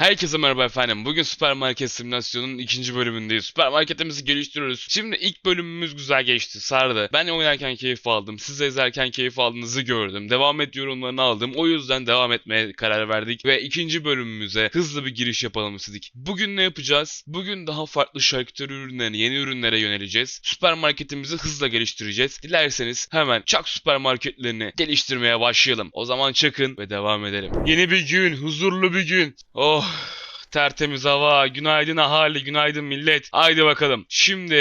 Herkese merhaba efendim. Bugün süpermarket simülasyonunun ikinci bölümündeyiz. Süpermarketimizi geliştiriyoruz. Şimdi ilk bölümümüz güzel geçti, sardı. Ben oynarken keyif aldım. Siz izlerken keyif aldığınızı gördüm. Devam et yorumlarını aldım. O yüzden devam etmeye karar verdik. Ve ikinci bölümümüze hızlı bir giriş yapalım istedik. Bugün ne yapacağız? Bugün daha farklı şarküteri ürünlerine, yeni ürünlere yöneleceğiz. Süpermarketimizi hızla geliştireceğiz. Dilerseniz hemen çak süpermarketlerini geliştirmeye başlayalım. O zaman çakın ve devam edelim. Yeni bir gün, huzurlu bir gün. Oh tertemiz hava, günaydın ahali, günaydın millet. Haydi bakalım. Şimdi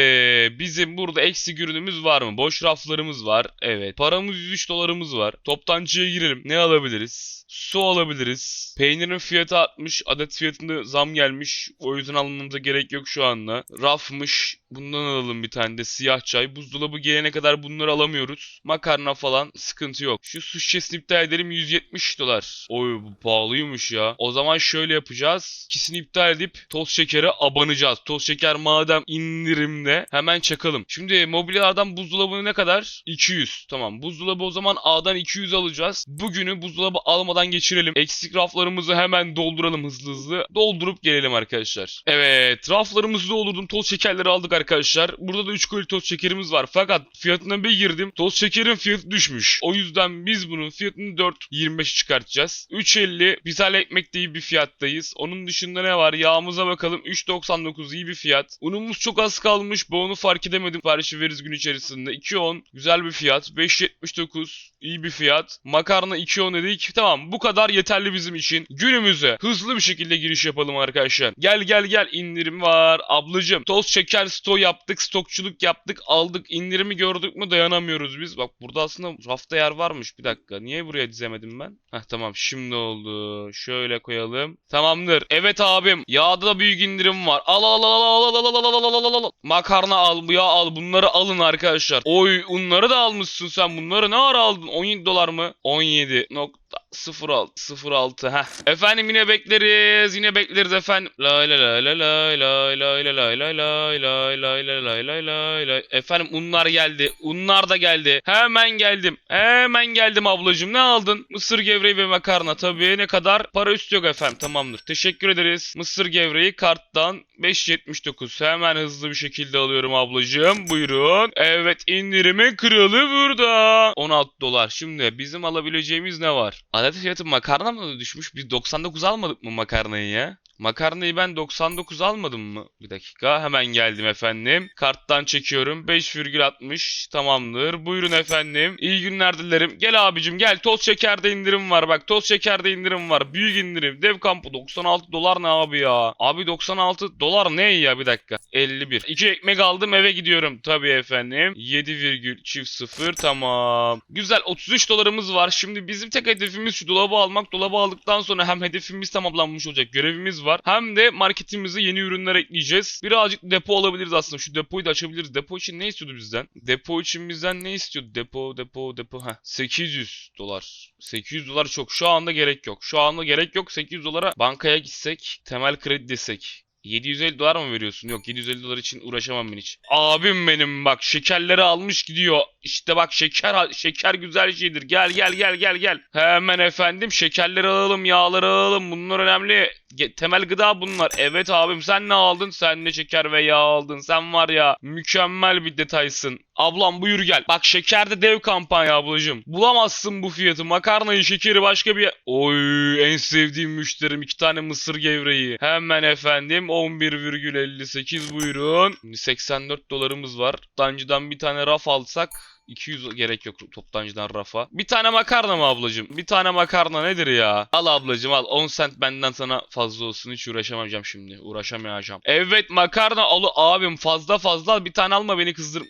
bizim burada eksik ürünümüz var mı? Boş raflarımız var. Evet. Paramız 103 dolarımız var. Toptancıya girelim. Ne alabiliriz? Su alabiliriz. Peynirin fiyatı 60. Adet fiyatında zam gelmiş. O yüzden almamıza gerek yok şu anda. Rafmış. Bundan alalım bir tane de siyah çay. Buzdolabı gelene kadar bunları alamıyoruz. Makarna falan sıkıntı yok. Şu su şişesini iptal edelim 170 dolar. Oy bu pahalıymış ya. O zaman şöyle yapacağız. İkisini iptal edip toz şekere abanacağız. Toz şeker madem indirimde hemen çakalım. Şimdi mobilyalardan buzdolabı ne kadar? 200. Tamam buzdolabı o zaman A'dan 200 alacağız. Bugünü buzdolabı almadan geçirelim. Eksik raflarımızı hemen dolduralım hızlı hızlı. Doldurup gelelim arkadaşlar. Evet raflarımızı doldurdum. Toz şekerleri aldık arkadaşlar. Burada da 3 koli toz şekerimiz var. Fakat fiyatına bir girdim. Toz şekerin fiyatı düşmüş. O yüzden biz bunun fiyatını 4.25 çıkartacağız. 3.50 pizza ekmek de bir fiyattayız. Onun dışında ne var? Yağımıza bakalım. 3.99 iyi bir fiyat. Unumuz çok az kalmış. Bu onu fark edemedim. Siparişi veririz gün içerisinde. 2.10 güzel bir fiyat. 5.79 iyi bir fiyat. Makarna 2.10 dedik. Tamam bu kadar yeterli bizim için. Günümüze hızlı bir şekilde giriş yapalım arkadaşlar. Gel gel gel indirim var. Ablacım toz şeker stoğu yaptık. Stokçuluk yaptık. Aldık. indirimi gördük mü dayanamıyoruz biz. Bak burada aslında rafta yer varmış. Bir dakika. Niye buraya dizemedim ben? Heh tamam şimdi oldu. Şöyle koyalım. Tamamdır. Evet abim. Yağda da büyük indirim var. Al al al al al al al al al al al al. Makarna al bu yağ al. Bunları alın arkadaşlar. Oy unları da almışsın sen. Bunları ne ara aldın? 17 dolar mı? 17 nokta 06 06 heh. Efendim yine bekleriz. Yine bekleriz efendim. Lay lay lay lay lay lay lay lay lay lay lay lay lay lay lay lay lay. Efendim unlar geldi. Unlar da geldi. Hemen geldim. Hemen geldim ablacığım. Ne aldın? Mısır gevreği ve makarna. Tabii ne kadar? Para üstü yok efendim. Tamamdır. Teşekkür ederiz. Mısır gevreği karttan 5.79. Hemen hızlı bir şekilde alıyorum ablacığım. Buyurun. Evet indirimin kralı burada. 16 dolar. Şimdi bizim alabileceğimiz ne var? Adet fiyatı makarna mı düşmüş? Biz 99 almadık mı makarnayı ya? Makarnayı ben 99 almadım mı? Bir dakika hemen geldim efendim. Karttan çekiyorum. 5,60 tamamdır. Buyurun efendim. İyi günler dilerim. Gel abicim gel. Toz şekerde indirim var. Bak toz şekerde indirim var. Büyük indirim. Dev kampı 96 dolar ne abi ya? Abi 96 dolar ne ya bir dakika. 51. 2 ekmek aldım eve gidiyorum. Tabii efendim. 7 virgül çift 0 tamam. Güzel 33 dolarımız var. Şimdi bizim tek hedefimiz şu dolabı almak. Dolabı aldıktan sonra hem hedefimiz tamamlanmış olacak. Görevimiz var. Hem de marketimize yeni ürünler ekleyeceğiz. Birazcık depo alabiliriz aslında. Şu depoyu da açabiliriz. Depo için ne istiyordu bizden? Depo için bizden ne istiyordu? Depo, depo, depo. Heh. 800 dolar. 800 dolar çok. Şu anda gerek yok. Şu anda gerek yok. 800 dolara bankaya gitsek, temel kredi desek. 750 dolar mı veriyorsun? Yok 750 dolar için uğraşamam ben hiç. Abim benim bak şekerleri almış gidiyor. İşte bak şeker şeker güzel şeydir. Gel gel gel gel gel. Hemen efendim şekerleri alalım, yağları alalım. Bunlar önemli. Temel gıda bunlar. Evet abim sen ne aldın? Sen ne şeker ve yağ aldın? Sen var ya mükemmel bir detaysın. Ablam buyur gel. Bak şekerde dev kampanya ablacığım. Bulamazsın bu fiyatı. Makarnayı şekeri başka bir... Oy en sevdiğim müşterim. iki tane mısır gevreği. Hemen efendim 11,58 buyurun. Şimdi 84 dolarımız var. Toptancıdan bir tane raf alsak 200 gerek yok toptancıdan rafa. Bir tane makarna mı ablacığım? Bir tane makarna nedir ya? Al ablacığım al. 10 cent benden sana fazla olsun. Hiç uğraşamayacağım şimdi. Uğraşamayacağım. Evet makarna alı abim fazla fazla al. Bir tane alma beni kızdır.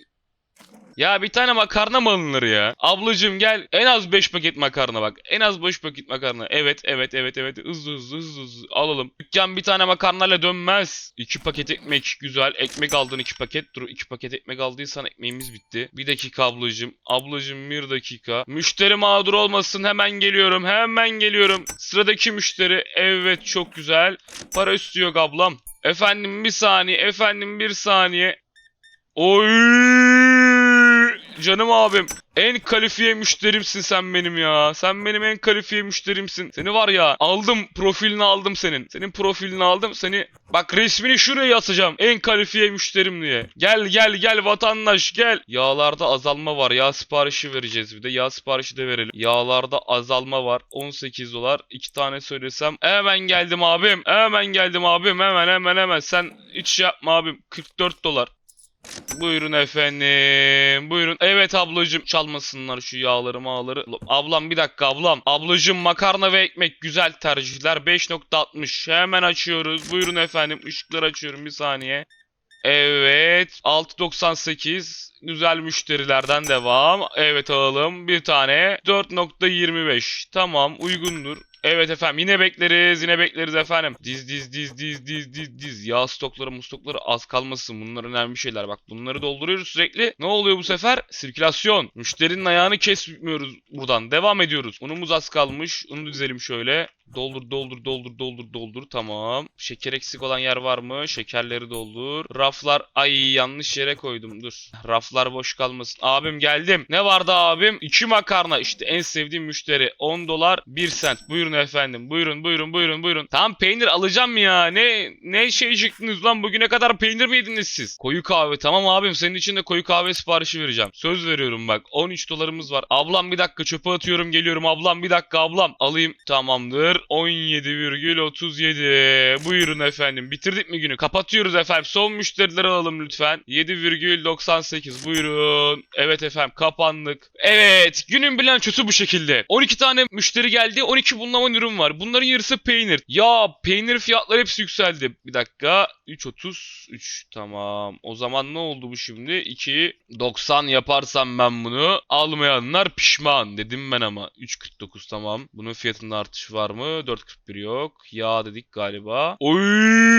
Ya bir tane makarna mı alınır ya? Ablacığım gel. En az 5 paket makarna bak. En az 5 paket makarna. Evet evet evet evet. Hızlı hızlı hızlı hızlı. Alalım. Dükkan bir tane makarnayla dönmez. 2 paket ekmek. Güzel. Ekmek aldın 2 paket. Dur 2 paket ekmek aldıysan ekmeğimiz bitti. Bir dakika ablacığım. Ablacığım bir dakika. Müşteri mağdur olmasın. Hemen geliyorum. Hemen geliyorum. Sıradaki müşteri. Evet çok güzel. Para üstü yok ablam. Efendim bir saniye. Efendim bir saniye. Oy! Canım abim. En kalifiye müşterimsin sen benim ya. Sen benim en kalifiye müşterimsin. Seni var ya aldım profilini aldım senin. Senin profilini aldım seni. Bak resmini şuraya asacağım. En kalifiye müşterim diye. Gel gel gel vatandaş gel. Yağlarda azalma var. Yağ siparişi vereceğiz bir de. Yağ siparişi de verelim. Yağlarda azalma var. 18 dolar. iki tane söylesem. Hemen geldim abim. Hemen geldim abim. Hemen hemen hemen. Sen hiç yapma abim. 44 dolar. Buyurun efendim. Buyurun. Evet ablacım. Çalmasınlar şu yağları mağları. Ablam bir dakika ablam. Ablacım makarna ve ekmek güzel tercihler. 5.60. Hemen açıyoruz. Buyurun efendim. Işıkları açıyorum bir saniye. Evet. 6.98. Güzel müşterilerden devam. Evet alalım. Bir tane. 4.25. Tamam uygundur. Evet efendim yine bekleriz yine bekleriz efendim. Diz diz diz diz diz diz diz. Yağ stokları mustokları az kalmasın. Bunlar önemli şeyler. Bak bunları dolduruyoruz sürekli. Ne oluyor bu sefer? Sirkülasyon. Müşterinin ayağını kesmiyoruz buradan. Devam ediyoruz. Unumuz az kalmış. Unu dizelim şöyle. Doldur doldur doldur doldur doldur. Tamam. Şeker eksik olan yer var mı? Şekerleri doldur. Raflar ay yanlış yere koydum. Dur. Raflar boş kalmasın. Abim geldim. Ne vardı abim? İki makarna. İşte en sevdiğim müşteri. 10 dolar 1 sent. Buyurun efendim. Buyurun buyurun buyurun buyurun. Tamam peynir alacağım ya. Ne ne şey çıktınız lan bugüne kadar peynir mi yediniz siz? Koyu kahve. Tamam abim senin için de koyu kahve siparişi vereceğim. Söz veriyorum bak. 13 dolarımız var. Ablam bir dakika çöpe atıyorum geliyorum. Ablam bir dakika ablam. Alayım. Tamamdır. 17,37. Buyurun efendim. Bitirdik mi günü? Kapatıyoruz efendim. Son müşterileri alalım lütfen. 7,98. Buyurun. Evet efendim kapandık. Evet. Günün bilançosu bu şekilde. 12 tane müşteri geldi. 12 bunlama ürün var. Bunların yarısı peynir. Ya peynir fiyatları hepsi yükseldi. Bir dakika. 3.33. Tamam. O zaman ne oldu bu şimdi? 2.90 yaparsam ben bunu almayanlar pişman dedim ben ama. 3.49 tamam. Bunun fiyatında artış var mı? 4.41 yok. Ya dedik galiba. Oy!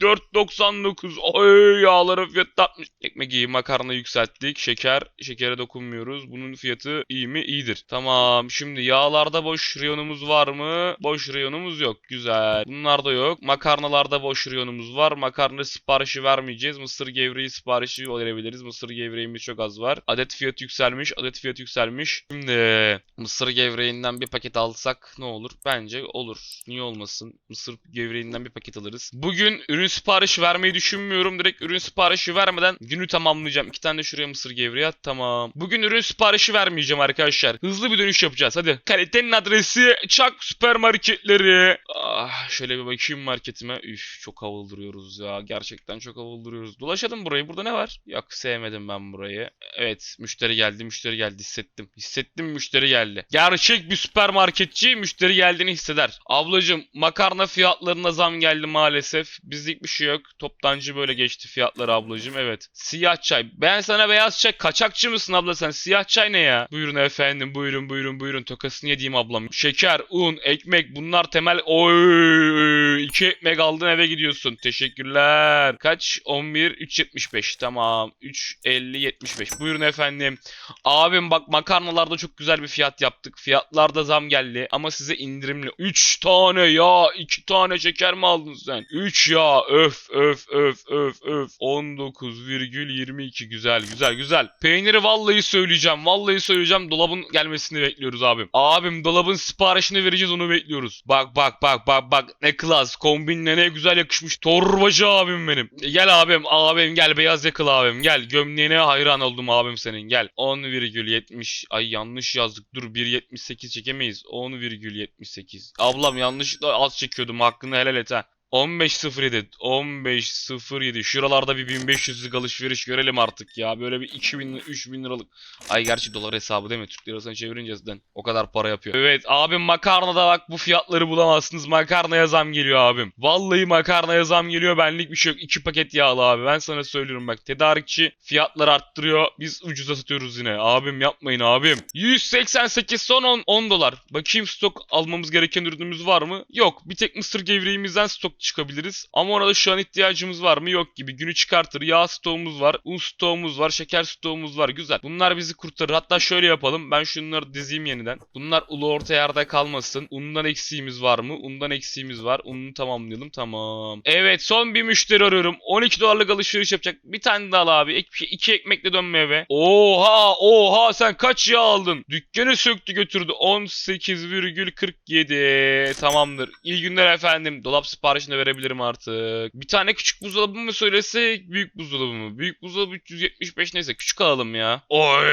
4.99. Oy yağların fiyatı 60. Ekmek iyi makarna yükselttik. Şeker. Şekere dokunmuyoruz. Bunun fiyatı iyi mi? İyidir. Tamam. Şimdi yağlarda boş reyonumuz var mı? Boş reyonumuz yok. Güzel. Bunlarda yok. Makarnalarda boş reyonumuz var. Makarna siparişi vermeyeceğiz. Mısır gevreği siparişi verebiliriz. Mısır gevreğimiz çok az var. Adet fiyatı yükselmiş. Adet fiyatı yükselmiş. Şimdi mısır gevreğinden bir paket alsak ne olur? Bence olur. Niye olmasın? Mısır gevreğinden bir paket alırız. Bugün ürün siparişi vermeyi düşünmüyorum. Direkt ürün siparişi vermeden günü tamamlayacağım. İki tane de şuraya mısır gevreği. Tamam. Bugün ürün siparişi vermeyeceğim arkadaşlar. Hızlı bir dönüş yapacağız. Hadi. Kalitenin adresi Çak Süpermarketleri. Ah, şöyle bir bakayım marketime. Üf çok havalı ya. Gerçekten çok havalı. Dolaşalım burayı. Burada ne var? Yok sevmedim ben burayı. Evet müşteri geldi. Müşteri geldi. Hissettim. Hissettim müşteri geldi. Gerçek bir süpermarketçi müşteri geldiğini hisseder. Ablacım makarna fiyatlarına zam geldi maalesef. Bizlik bir şey yok. Toptancı böyle geçti fiyatları ablacım. Evet. Siyah çay. Ben sana beyaz çay. Kaçakçı mısın abla sen? Siyah çay ne ya? Buyurun efendim. Buyurun buyurun buyurun. Tokasını yediğim ablam. Şeker, un, ekmek bunlar temel. Oy! iki ekmek aldın eve gidiyorsun. Teşekkürler. Kaç? 11 3.75. Tamam. 3.50 75. Buyurun efendim. Abim bak makarnalarda çok güzel bir fiyat yaptık. Fiyatlarda zam geldi ama size indirimli. 3 tane ya 2 tane şeker mi aldın sen? 3 ya öf öf öf öf öf. 19,22 güzel güzel güzel. Peyniri vallahi söyleyeceğim. Vallahi söyleyeceğim. Dolabın gelmesini bekliyoruz abim. Abim dolabın siparişini vereceğiz onu bekliyoruz. Bak bak bak bak bak ne klas kombinle ne güzel yakışmış. Torbacı abim benim. Gel abim abim gel beyaz yakıl abim gel. Gömleğine hayran oldum abim senin gel. 10,70 ay yanlış yazdık. Dur 1.78 çekemeyiz. 10,78. Ablam yanlışlıkla az çekiyordum hakkını helal et ha. 15.07 15.07 şuralarda bir 1500'lük alışveriş görelim artık ya. Böyle bir 2000 3000 liralık. Ay gerçi dolar hesabı değil mi? Türk lirasına çevirince zaten o kadar para yapıyor. Evet abim makarnada bak bu fiyatları bulamazsınız. Makarnaya zam geliyor abim. Vallahi makarnaya zam geliyor. Benlik bir şey yok. 2 paket yağlı abi. Ben sana söylüyorum bak. Tedarikçi fiyatlar arttırıyor. Biz ucuza satıyoruz yine. Abim yapmayın abim. 188 son 10, 10 dolar. Bakayım stok almamız gereken ürünümüz var mı? Yok. Bir tek mısır gevreğimizden stok çıkabiliriz. Ama ona da şu an ihtiyacımız var mı? Yok gibi. Günü çıkartır. Yağ stoğumuz var. Un stoğumuz var. Şeker stoğumuz var. Güzel. Bunlar bizi kurtarır. Hatta şöyle yapalım. Ben şunları dizeyim yeniden. Bunlar ulu orta yerde kalmasın. Undan eksiğimiz var mı? Undan eksiğimiz var. Ununu tamamlayalım. Tamam. Evet son bir müşteri arıyorum. 12 dolarlık alışveriş yapacak. Bir tane daha abi. İki, iki ekmekle dönme eve. Oha oha sen kaç yağ aldın? Dükkanı söktü götürdü. 18,47. Tamamdır. İyi günler efendim. Dolap siparişini de verebilirim artık. Bir tane küçük buzdolabı mı söylesek? Büyük buzdolabı mı? Büyük buzdolabı 375 neyse küçük alalım ya. Oy!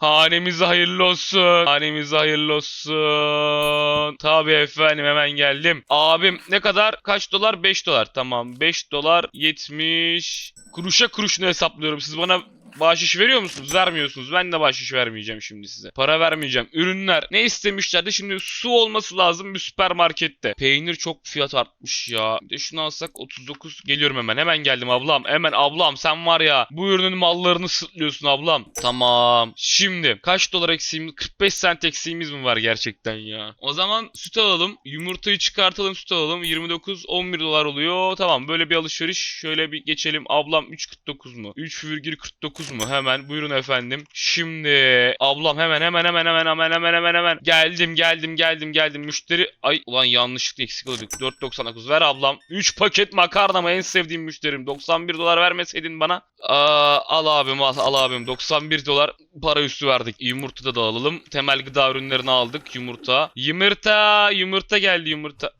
Hanemize hayırlı olsun. Hanemize hayırlı olsun. Tabii efendim hemen geldim. Abim ne kadar? Kaç dolar? 5 dolar. Tamam. 5 dolar 70. Kuruşa kuruşunu hesaplıyorum. Siz bana Bahşiş veriyor musunuz? Vermiyorsunuz. Ben de bahşiş vermeyeceğim şimdi size. Para vermeyeceğim. Ürünler ne istemişlerdi? Şimdi su olması lazım bir süpermarkette. Peynir çok fiyat artmış ya. Bir de şunu alsak 39. Geliyorum hemen. Hemen geldim ablam. Hemen ablam sen var ya. Bu ürünün mallarını sıtlıyorsun ablam. Tamam. Şimdi kaç dolar eksiğimiz? 45 cent eksiğimiz mi var gerçekten ya? O zaman süt alalım. Yumurtayı çıkartalım süt alalım. 29 11 dolar oluyor. Tamam böyle bir alışveriş. Şöyle bir geçelim. Ablam 3.49 mu? 3,49 mu? Hemen buyurun efendim. Şimdi ablam hemen hemen hemen hemen hemen hemen hemen hemen. Geldim geldim geldim geldim. Müşteri ay ulan yanlışlıkla eksik olduk. 4.99 ver ablam. 3 paket makarna mı en sevdiğim müşterim. 91 dolar vermeseydin bana. Aa, al abim al, al abim. 91 dolar para üstü verdik. Yumurta da alalım temel gıda ürünlerini aldık. Yumurta. Yumurta yumurta geldi yumurta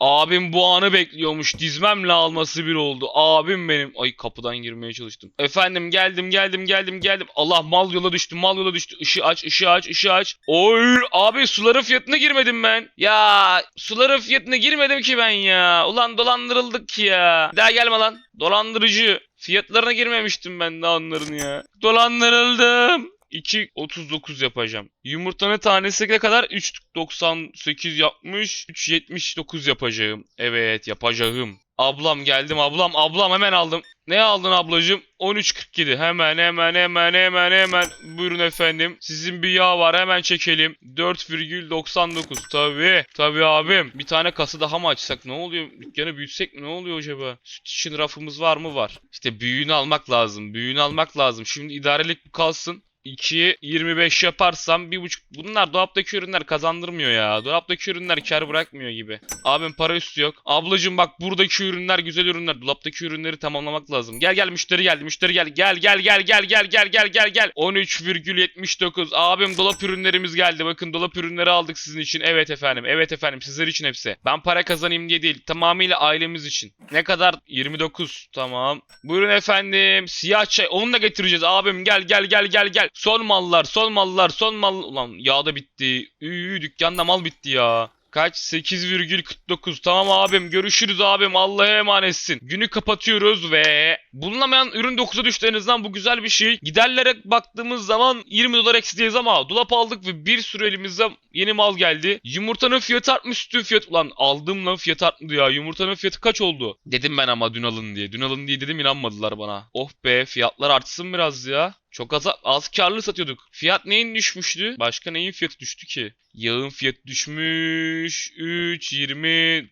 Abim bu anı bekliyormuş. Dizmemle alması bir oldu. Abim benim. Ay kapıdan girmeye çalıştım. Efendim geldim geldim geldim geldim. Allah mal yola düştü mal yola düştü. Işığı aç ışığı aç ışığı aç. Oy abi suların fiyatına girmedim ben. Ya suların fiyatına girmedim ki ben ya. Ulan dolandırıldık ya. Daha gelme lan. Dolandırıcı. Fiyatlarına girmemiştim ben daha onların ya. Dolandırıldım. 2.39 yapacağım. Yumurtanın tanesi ne kadar? 3.98 yapmış. 3.79 yapacağım. Evet yapacağım. Ablam geldim ablam ablam hemen aldım. Ne aldın ablacığım? 13.47 hemen hemen hemen hemen hemen buyurun efendim. Sizin bir yağ var hemen çekelim. 4,99 tabi tabi abim. Bir tane kasa daha mı açsak ne oluyor? Dükkanı büyütsek mi ne oluyor acaba? Süt için rafımız var mı? Var. İşte büyüğünü almak lazım. Büyüğünü almak lazım. Şimdi idarelik bu kalsın. 2 25 yaparsam 1.5 bunlar dolaptaki ürünler kazandırmıyor ya. Dolaptaki ürünler kar bırakmıyor gibi. Abim para üstü yok. Ablacım bak buradaki ürünler güzel ürünler. Dolaptaki ürünleri tamamlamak lazım. Gel gel müşteri geldi. Müşteri gel. Gel gel gel gel gel gel gel gel gel. 13,79. Abim dolap ürünlerimiz geldi. Bakın dolap ürünleri aldık sizin için. Evet efendim. Evet efendim. Sizler için hepsi. Ben para kazanayım diye değil. Tamamıyla ailemiz için. Ne kadar? 29. Tamam. Buyurun efendim. Siyah çay. Onu da getireceğiz. Abim gel gel gel gel gel. Son mallar, son mallar, son mal... Ulan yağ da bitti. Üü, dükkanda mal bitti ya. Kaç? 8,49. Tamam abim görüşürüz abim Allah'a emanetsin. Günü kapatıyoruz ve bulunamayan ürün 9'a düştü en azından bu güzel bir şey. Giderlere baktığımız zaman 20 dolar eksideyiz ama dolap aldık ve bir sürü elimizde yeni mal geldi. Yumurtanın fiyatı artmış sütün fiyatı. Ulan aldım lan fiyat artmadı ya. Yumurtanın fiyatı kaç oldu? Dedim ben ama dün alın diye. Dün alın diye dedim inanmadılar bana. Oh be fiyatlar artsın biraz ya. Çok az, az karlı satıyorduk. Fiyat neyin düşmüştü? Başka neyin fiyatı düştü ki? Yağın fiyatı düşmüş. 3, 20,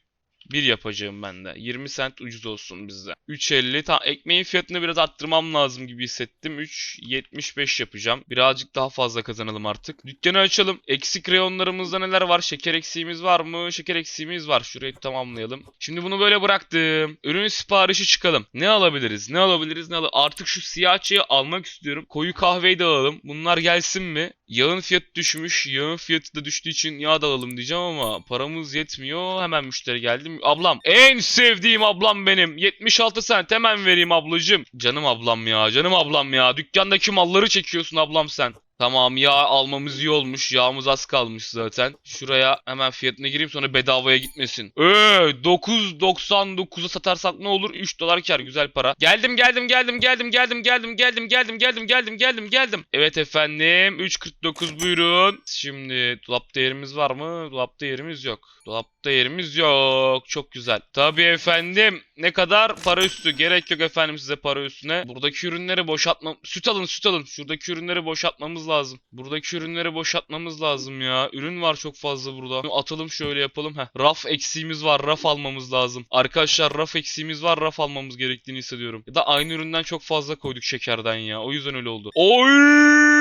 1 yapacağım ben de. 20 cent ucuz olsun bizde. 3.50. Tamam ekmeğin fiyatını biraz arttırmam lazım gibi hissettim. 3.75 yapacağım. Birazcık daha fazla kazanalım artık. Dükkanı açalım. Eksik reyonlarımızda neler var? Şeker eksiğimiz var mı? Şeker eksiğimiz var. Şurayı tamamlayalım. Şimdi bunu böyle bıraktım. Ürün siparişi çıkalım. Ne alabiliriz? Ne alabiliriz? Ne al Artık şu siyah çayı almak istiyorum. Koyu kahveyi de alalım. Bunlar gelsin mi? Yağın fiyatı düşmüş. Yağın fiyatı da düştüğü için yağ da alalım diyeceğim ama paramız yetmiyor. Hemen müşteri geldi. Ablam. En sevdiğim ablam benim. 76 cent hemen vereyim ablacığım. Canım ablam ya. Canım ablam ya. Dükkandaki malları çekiyorsun ablam sen. Tamam yağ almamız iyi olmuş. Yağımız az kalmış zaten. Şuraya hemen fiyatına gireyim sonra bedavaya gitmesin. Eee 9.99'a satarsak ne olur? 3 dolar kar güzel para. Geldim geldim geldim geldim geldim geldim geldim geldim geldim geldim geldim geldim. Evet efendim 3.49 buyurun. Şimdi dolapta yerimiz var mı? Dolapta yerimiz yok. Dolapta yerimiz yok. Çok güzel. Tabii efendim. Ne kadar? Para üstü. Gerek yok efendim size para üstüne. Buradaki ürünleri boşaltma... Süt alın süt alın. Şuradaki ürünleri boşaltmamız lazım. Buradaki ürünleri boşaltmamız lazım ya. Ürün var çok fazla burada. Atalım şöyle yapalım. Heh. Raf eksiğimiz var. Raf almamız lazım. Arkadaşlar raf eksiğimiz var. Raf almamız gerektiğini hissediyorum. Ya da aynı üründen çok fazla koyduk şekerden ya. O yüzden öyle oldu. Oy!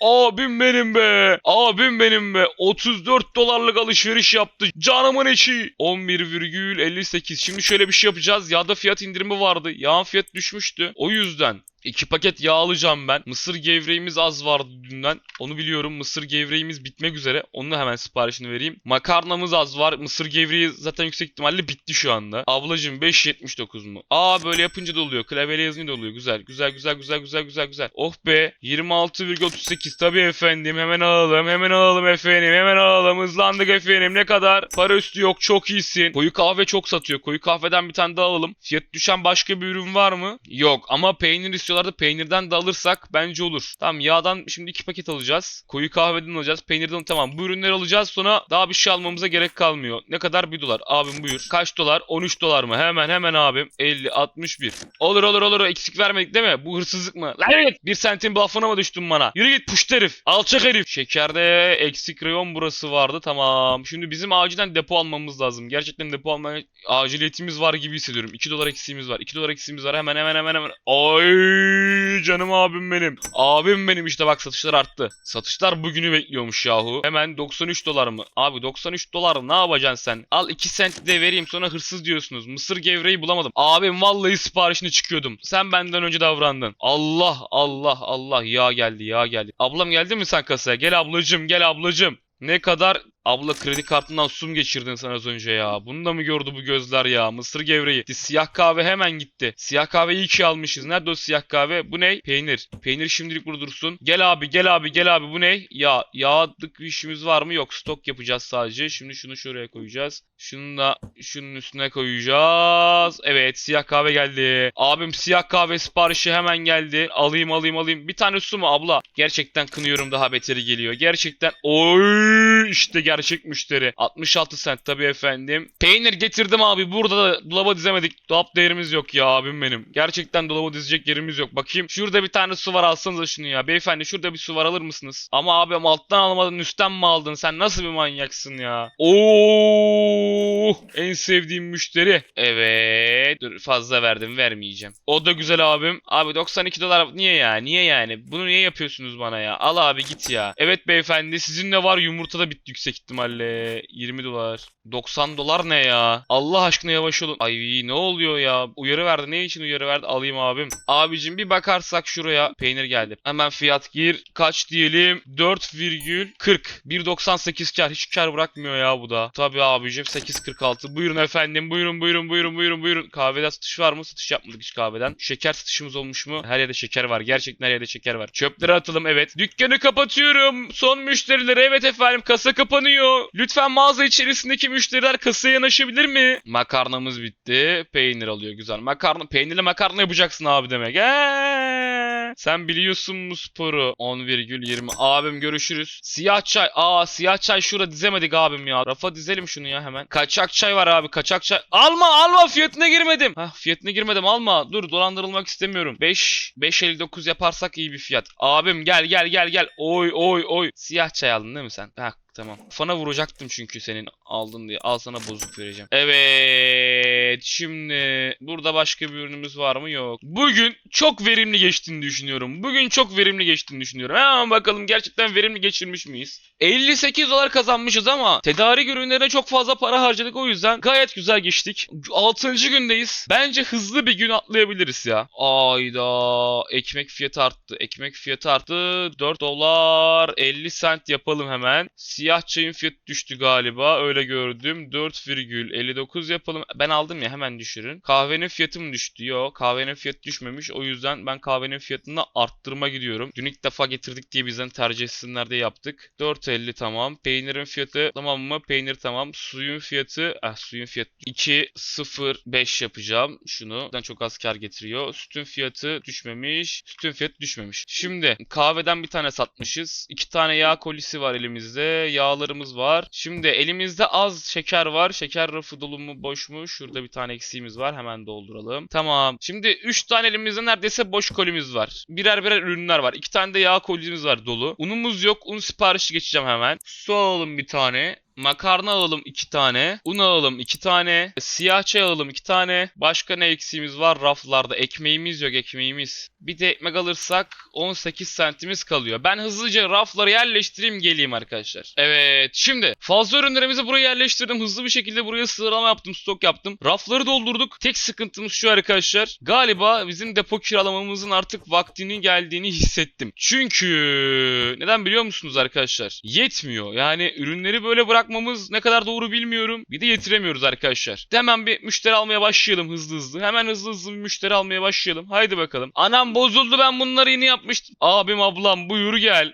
Abim benim be. Abim benim be. 34 dolarlık alışveriş yaptı. Canımın içi. 11,58. Şimdi şöyle bir şey yapacağız. Yağda fiyat indirimi vardı. Yağın fiyat düşmüştü. O yüzden İki paket yağ alacağım ben. Mısır gevreğimiz az vardı dünden. Onu biliyorum. Mısır gevreğimiz bitmek üzere. Onun hemen siparişini vereyim. Makarnamız az var. Mısır gevreği zaten yüksek ihtimalle bitti şu anda. Ablacım 5.79 mu? Aa böyle yapınca da oluyor. Klavyeyle yazınca da oluyor. Güzel. Güzel güzel güzel güzel güzel güzel. Oh be. 26,38 tabii efendim. Hemen alalım. Hemen alalım efendim. Hemen alalım. Hızlandık efendim. Ne kadar? Para üstü yok. Çok iyisin. Koyu kahve çok satıyor. Koyu kahveden bir tane daha alalım. Fiyat düşen başka bir ürün var mı? Yok. Ama peynir istiyorlardı. Peynirden de alırsak bence olur. Tamam yağdan şimdi iki paket alacağız. Koyu kahveden alacağız. Peynirden tamam. Bu ürünleri alacağız. Sonra daha bir şey almamıza gerek kalmıyor. Ne kadar? 1 dolar. Abim buyur. Kaç dolar? 13 dolar mı? Hemen hemen abim. 50, 61. Olur olur olur. Eksik vermedik değil mi? Bu hırsızlık mı? Lan git. Bir sentin buff'ına mı düştün bana? Yürü git puşt herif. Alçak herif. Şekerde eksik reyon burası vardı. Tamam. Şimdi bizim acilen depo almamız lazım. Gerçekten depo almaya aciliyetimiz var gibi hissediyorum. 2 dolar eksiğimiz var. 2 dolar eksiğimiz var. Hemen hemen hemen hemen. Ay canım abim benim. Abim benim işte bak satışlar arttı. Satışlar bugünü bekliyormuş yahu. Hemen 93 dolar mı? Abi 93 dolar ne yapacaksın sen? Al 2 sent de vereyim sonra hırsız diyorsunuz. Mısır gevreği bulamadım. Abim vallahi siparişini çıkıyordum. Sen benden önce davrandın. Allah Allah Allah ya geldi ya geldi. Ablam geldi mi sen kasaya? Gel ablacım gel ablacım. Ne kadar abla kredi kartından sum geçirdin sen az önce ya. Bunu da mı gördü bu gözler ya? Mısır gevreği. Siyah kahve hemen gitti. Siyah kahve iyi ki almışız. Nerede o siyah kahve? Bu ne? Peynir. Peynir şimdilik burada. Gel abi gel abi gel abi bu ne? Ya yağlık bir işimiz var mı? Yok stok yapacağız sadece. Şimdi şunu şuraya koyacağız. Şunu da şunun üstüne koyacağız. Evet siyah kahve geldi. Abim siyah kahve siparişi hemen geldi. Alayım alayım alayım. Bir tane su mu abla? Gerçekten kınıyorum daha beteri geliyor. Gerçekten. Oy işte gerçek müşteri. 66 sent tabii efendim. Peynir getirdim abi. Burada da dolaba dizemedik. Dolap değerimiz yok ya abim benim. Gerçekten dolaba dizecek yerimiz yok. Bakayım. Şurada bir tane su var alsanıza şunu ya. Beyefendi şurada bir su var alır mısınız? Ama abim alttan almadın üstten mi aldın? Sen nasıl bir manyaksın ya? Oo, en sevdiğim müşteri. Evet. Dur fazla verdim vermeyeceğim. O da güzel abim. Abi 92 dolar niye ya? Niye yani? Bunu niye yapıyorsunuz bana ya? Al abi git ya. Evet beyefendi sizin de var yumurta da bitti yüksek ihtimalle. 20 dolar. 90 dolar ne ya? Allah aşkına yavaş olun. Ay ne oluyor ya? Uyarı verdi. Ne için uyarı verdi? Alayım abim. Abicim bir bakarsak şuraya. Peynir geldi. Hemen fiyat gir. Kaç diyelim? 4,40. 1.98 kar. Hiç kar bırakmıyor ya bu da. Tabii abicim 8.46. Buyurun efendim. Buyurun buyurun buyurun buyurun buyurun. Kahveden satış var mı? Satış yapmadık hiç kahveden. Şeker satışımız olmuş mu? Her yerde şeker var. Gerçekten her yerde şeker var. Çöpleri atalım evet. Dükkanı kapatıyorum. Son müşterilere evet efendim kasa kapanıyor. Lütfen mağaza içerisindeki müşteriler kasaya yanaşabilir mi? Makarnamız bitti. Peynir alıyor güzel. Makarna peynirli makarna yapacaksın abi demek. Eee. Sen biliyorsun bu sporu. 10,20. Abim görüşürüz. Siyah çay. Aa siyah çay şurada dizemedik abim ya. Rafa dizelim şunu ya hemen. Kaçak çay var abi kaçak çay. Alma alma fiyatına girmedim. Hah fiyatına girmedim alma. Dur dolandırılmak istemiyorum. 5 5.59 yaparsak iyi bir fiyat. Abim gel gel gel gel. Oy oy oy. Siyah çay aldın değil mi sen? Hah Tamam. Fana vuracaktım çünkü senin aldın diye. Al sana bozuk vereceğim. Evet. Şimdi burada başka bir ürünümüz var mı? Yok. Bugün çok verimli geçtiğini düşünüyorum. Bugün çok verimli geçtiğini düşünüyorum. Hemen bakalım gerçekten verimli geçirmiş miyiz? 58 dolar kazanmışız ama tedarik ürünlerine çok fazla para harcadık. O yüzden gayet güzel geçtik. 6. gündeyiz. Bence hızlı bir gün atlayabiliriz ya. Ayda ekmek fiyatı arttı. Ekmek fiyatı arttı. 4 dolar 50 sent yapalım hemen. Siyah çayın fiyatı düştü galiba. Öyle gördüm. 4,59 yapalım. Ben aldım ya hemen düşürün. Kahvenin fiyatı mı düştü? Yok. Kahvenin fiyatı düşmemiş. O yüzden ben kahvenin fiyatını arttırma gidiyorum. Dün ilk defa getirdik diye bizden tercih etsinler diye yaptık. 4.50 tamam. Peynirin fiyatı tamam mı? Peynir tamam. Suyun fiyatı ah suyun fiyatı 2.05 yapacağım. Şunu. Çok az kar getiriyor. Sütün fiyatı düşmemiş. Sütün fiyatı düşmemiş. Şimdi kahveden bir tane satmışız. İki tane yağ kolisi var elimizde. Yağlarımız var. Şimdi elimizde az şeker var. Şeker rafı dolu mu boş mu? Şurada bir bir tane eksiğimiz var. Hemen dolduralım. Tamam. Şimdi 3 tane elimizde neredeyse boş kolimiz var. Birer birer ürünler var. 2 tane de yağ kolimiz var dolu. Unumuz yok. Un siparişi geçeceğim hemen. Su alalım bir tane. Makarna alalım iki tane. Un alalım iki tane. Siyah çay alalım iki tane. Başka ne eksiğimiz var raflarda? Ekmeğimiz yok ekmeğimiz. Bir de ekmek alırsak 18 sentimiz kalıyor. Ben hızlıca rafları yerleştireyim geleyim arkadaşlar. Evet şimdi fazla ürünlerimizi buraya yerleştirdim. Hızlı bir şekilde buraya sıralama yaptım stok yaptım. Rafları doldurduk. Tek sıkıntımız şu arkadaşlar. Galiba bizim depo kiralamamızın artık vaktinin geldiğini hissettim. Çünkü neden biliyor musunuz arkadaşlar? Yetmiyor. Yani ürünleri böyle bırakmamız ne kadar doğru bilmiyorum. Bir de yetiremiyoruz arkadaşlar. Hemen bir müşteri almaya başlayalım hızlı hızlı. Hemen hızlı hızlı bir müşteri almaya başlayalım. Haydi bakalım. Anam bozuldu ben bunları yeni yapmıştım. Abim ablam buyur gel.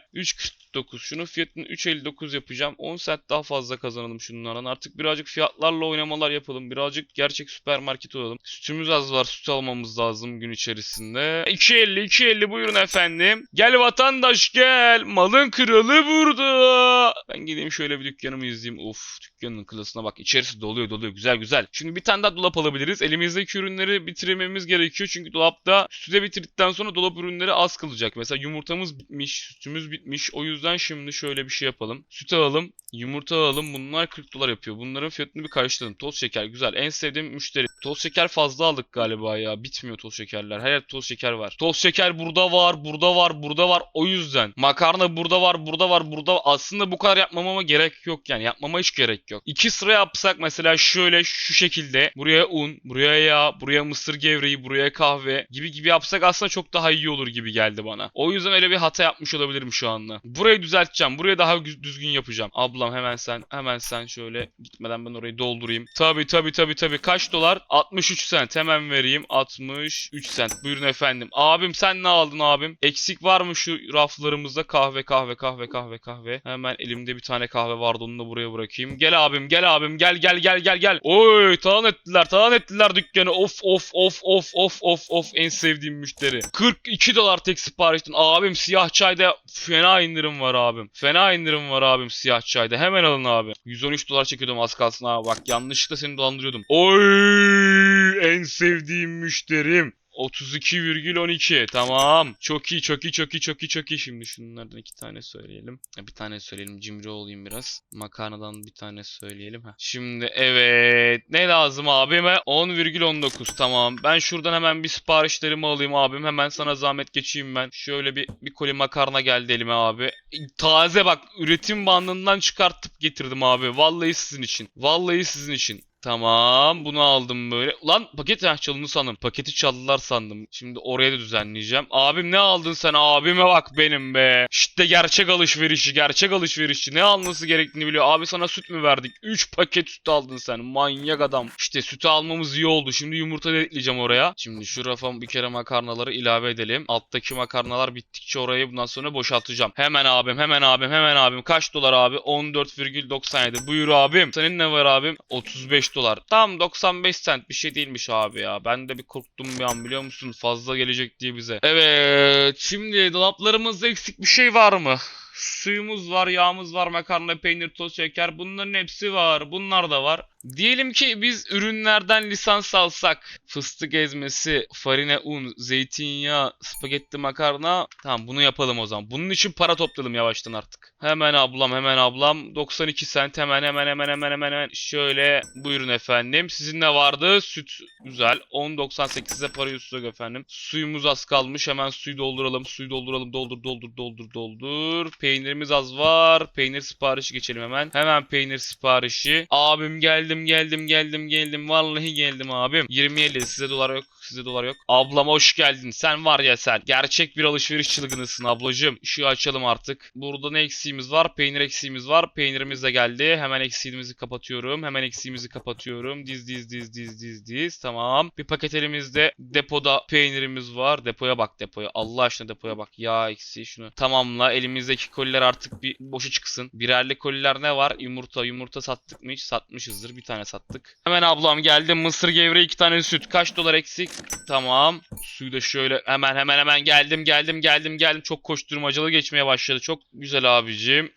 3.49. Şunun fiyatını 3.59 yapacağım. 10 cent daha fazla kazanalım şunlardan. Artık birazcık fiyatlarla oynamalar yapalım. Birazcık gerçek süpermarket olalım. Sütümüz az var. Süt almamız lazım gün içerisinde. 2.50 2.50 buyurun efendim. Gel vatandaş gel. Malın kralı burada. Ben gideyim şöyle bir dükkanımı izleyeyim. Of dükkanın klasına bak. İçerisi doluyor doluyor. Güzel güzel. Şimdi bir tane daha dolap alabiliriz. Elimizdeki ürünleri bitirmemiz gerekiyor. Çünkü dolapta sütü de bitirdikten sonra dolap ürünleri az kalacak. Mesela yumurtamız bitmiş. Sütümüz bitmiş. O yüzden şimdi şöyle bir şey yapalım. Süt alalım. Yumurta alalım. Bunlar 40 dolar yapıyor. Bunların fiyatını bir karşıladım. Toz şeker güzel. En sevdiğim müşteri. Toz şeker fazla aldık galiba ya. Bitmiyor toz şekerler. Her yer toz şeker var. Toz şeker burada var, burada var, burada var. O yüzden. Makarna burada var, burada var, burada. Aslında bu kadar yapmamama gerek yok yani. Yapmama hiç gerek yok. İki sıra yapsak mesela şöyle şu şekilde. Buraya un, buraya yağ, buraya mısır gevreği, buraya kahve gibi gibi yapsak aslında çok daha iyi olur gibi geldi bana. O yüzden öyle bir hata yapmış olabilirim şu anda. Burayı düzelteceğim. Burayı daha gü- düzgün yapacağım. Ablam hemen sen hemen sen şöyle gitmeden ben orayı doldurayım. Tabi tabi tabi tabi kaç dolar? 63 sent hemen vereyim. 63 sent. Buyurun efendim. Abim sen ne aldın abim? Eksik var mı şu raflarımızda? Kahve kahve kahve kahve kahve. Hemen elimde bir tane kahve vardı onu da buraya bırakayım. Gel abim gel abim gel gel gel gel gel. Oy talan ettiler talan ettiler dükkanı. Of of of of of of of en sevdiğim müşteri. 42 dolar tek siparişten. Abim siyah çayda fena indirim var abim. Fena indirim var abim siyah çayda. Hemen alın abi. 113 dolar çekiyordum az kalsın abi. Bak yanlışlıkla seni dolandırıyordum. Oy en sevdiğim müşterim. 32,12 tamam. Çok iyi çok iyi çok iyi çok iyi çok iyi. Şimdi şunlardan iki tane söyleyelim. Bir tane söyleyelim cimri olayım biraz. Makarnadan bir tane söyleyelim. Ha. Şimdi evet ne lazım abime? 10,19 tamam. Ben şuradan hemen bir siparişlerimi alayım abim. Hemen sana zahmet geçeyim ben. Şöyle bir, bir koli makarna geldi elime abi. Taze bak üretim bandından çıkartıp getirdim abi. Vallahi sizin için. Vallahi sizin için. Tamam bunu aldım böyle. Ulan paket ha çalındı sandım. Paketi çaldılar sandım. Şimdi oraya da düzenleyeceğim. Abim ne aldın sen? Abime bak benim be. İşte gerçek alışverişi, gerçek alışverişçi. Ne alması gerektiğini biliyor. Abi sana süt mü verdik? 3 paket süt aldın sen. Manyak adam. İşte sütü almamız iyi oldu. Şimdi yumurta da oraya. Şimdi şu rafa bir kere makarnaları ilave edelim. Alttaki makarnalar bittikçe orayı bundan sonra boşaltacağım. Hemen abim, hemen abim, hemen abim. Kaç dolar abi? 14,97. Buyur abim. Senin ne var abim? 35 dolar. Tam 95 cent bir şey değilmiş abi ya. Ben de bir korktum bir an biliyor musun? Fazla gelecek diye bize. Evet. Şimdi dolaplarımızda eksik bir şey var mı? Suyumuz var, yağımız var, makarna, peynir, toz, şeker. Bunların hepsi var. Bunlar da var. Diyelim ki biz ürünlerden lisans alsak. Fıstık ezmesi, farine un, zeytinyağı, spagetti makarna. Tamam bunu yapalım o zaman. Bunun için para toplayalım yavaştan artık. Hemen ablam hemen ablam. 92 sent hemen hemen hemen hemen hemen hemen. Şöyle buyurun efendim. Sizin ne vardı? Süt güzel. 10.98'e para yok efendim. Suyumuz az kalmış. Hemen suyu dolduralım. Suyu dolduralım. Doldur doldur doldur doldur. Peynirimiz az var. Peynir siparişi geçelim hemen. Hemen peynir siparişi. Abim geldim geldim geldim geldim. Vallahi geldim abim. 27 size dolar yok. Size dolar yok. Ablam hoş geldin. Sen var ya sen. Gerçek bir alışveriş çılgınısın ablacığım. Işığı açalım artık. Burada ne eksiğimiz var? Peynir eksiğimiz var. Peynirimiz de geldi. Hemen eksiğimizi kapatıyorum. Hemen eksiğimizi kapatıyorum. Diz diz diz diz diz diz. Tamam. Bir paket elimizde depoda peynirimiz var. Depoya bak depoya. Allah aşkına depoya bak. Yağ eksiği şunu. Tamamla. Elimizdeki koliler artık bir boşa çıksın. Birerli koliler ne var? Yumurta. Yumurta sattık mı hiç? Satmışızdır. Bir tane sattık. Hemen ablam geldi. Mısır gevreği iki tane süt. Kaç dolar eksik? Tamam. Suyu da şöyle hemen hemen hemen geldim geldim geldim geldim. Çok koşturmacalı geçmeye başladı. Çok güzel abicim.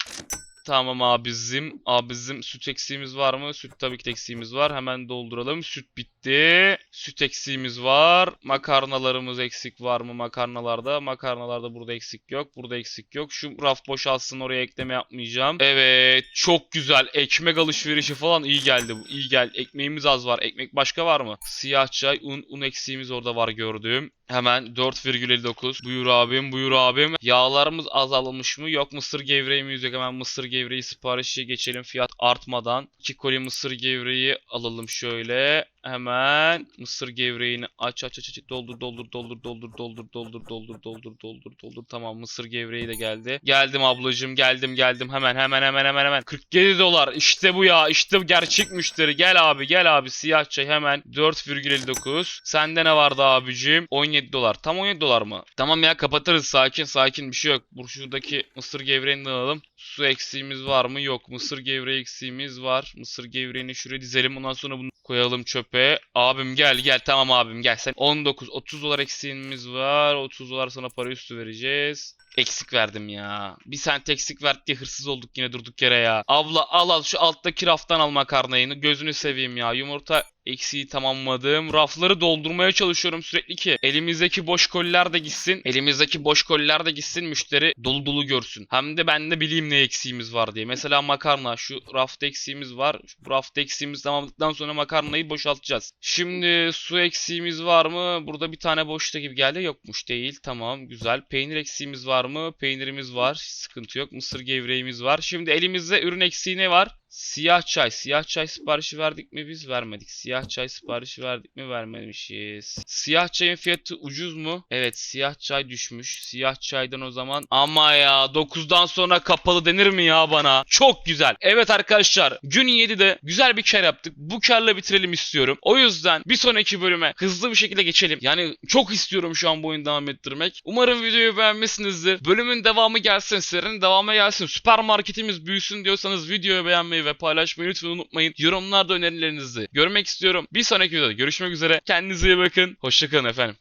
Tamam abizim. Abizim süt eksiğimiz var mı? Süt tabii ki de eksiğimiz var. Hemen dolduralım. Süt bitti. Süt eksiğimiz var. Makarnalarımız eksik var mı makarnalarda? Makarnalarda burada eksik yok. Burada eksik yok. Şu raf boşalsın oraya ekleme yapmayacağım. Evet çok güzel. Ekmek alışverişi falan iyi geldi bu. İyi geldi. Ekmeğimiz az var. Ekmek başka var mı? Siyah çay, un, un eksiğimiz orada var gördüğüm. Hemen 4,59. Buyur abim, buyur abim. Yağlarımız azalmış mı? Yok mısır gevreğimiz yok. Hemen mısır gevreği siparişi geçelim fiyat artmadan. 2 koli mısır gevreği alalım şöyle. Hemen mısır gevreğini aç aç aç aç. Doldur doldur doldur doldur doldur doldur doldur doldur doldur doldur. Tamam mısır gevreği de geldi. Geldim ablacığım geldim geldim. Hemen hemen hemen hemen hemen. 47 dolar. İşte bu ya işte gerçek müşteri. Gel abi gel abi. Siyah çay hemen 4,59 sende ne vardı abicim? 17 dolar. Tam 17 dolar mı? Tamam ya kapatırız. Sakin sakin. Bir şey yok. Bu şuradaki mısır gevreğini alalım. Su eksiğimiz var mı? Yok. Mısır gevreği eksiğimiz var. Mısır gevreğini şuraya dizelim. Ondan sonra bunu koyalım çöpe. Abim gel gel. Tamam abim gel. Sen 19 30 dolar eksiğimiz var. 30 dolar sana para üstü vereceğiz. Eksik verdim ya. Bir sent eksik verdi diye hırsız olduk yine durduk yere ya. Abla al al şu alttaki raftan al makarnayı. Gözünü seveyim ya. Yumurta eksiği tamamladım. Rafları doldurmaya çalışıyorum sürekli ki elimizdeki boş koliler de gitsin. Elimizdeki boş koliler de gitsin müşteri dolu dolu görsün. Hem de ben de bileyim ne eksiğimiz var diye. Mesela makarna şu rafta eksiğimiz var. Bu rafta eksiğimiz tamamladıktan sonra makarnayı boşaltacağız. Şimdi su eksiğimiz var mı? Burada bir tane boşta gibi geldi. Yokmuş değil. Tamam güzel. Peynir eksiğimiz var mı? Peynirimiz var. Sıkıntı yok. Mısır gevreğimiz var. Şimdi elimizde ürün eksiği ne var? Siyah çay. Siyah çay siparişi verdik mi biz? Vermedik. Siyah çay siparişi verdik mi? Vermemişiz. Siyah çayın fiyatı ucuz mu? Evet siyah çay düşmüş. Siyah çaydan o zaman. Ama ya 9'dan sonra kapalı denir mi ya bana? Çok güzel. Evet arkadaşlar gün 7'de güzel bir kar yaptık. Bu karla bitirelim istiyorum. O yüzden bir sonraki bölüme hızlı bir şekilde geçelim. Yani çok istiyorum şu an bu oyunu devam ettirmek. Umarım videoyu beğenmişsinizdir. Bölümün devamı gelsin. Serinin devamı gelsin. Süpermarketimiz büyüsün diyorsanız videoyu beğenmeyi ve paylaşmayı lütfen unutmayın. Yorumlarda önerilerinizi görmek istiyorum. Bir sonraki videoda görüşmek üzere. Kendinize iyi bakın. Hoşçakalın efendim.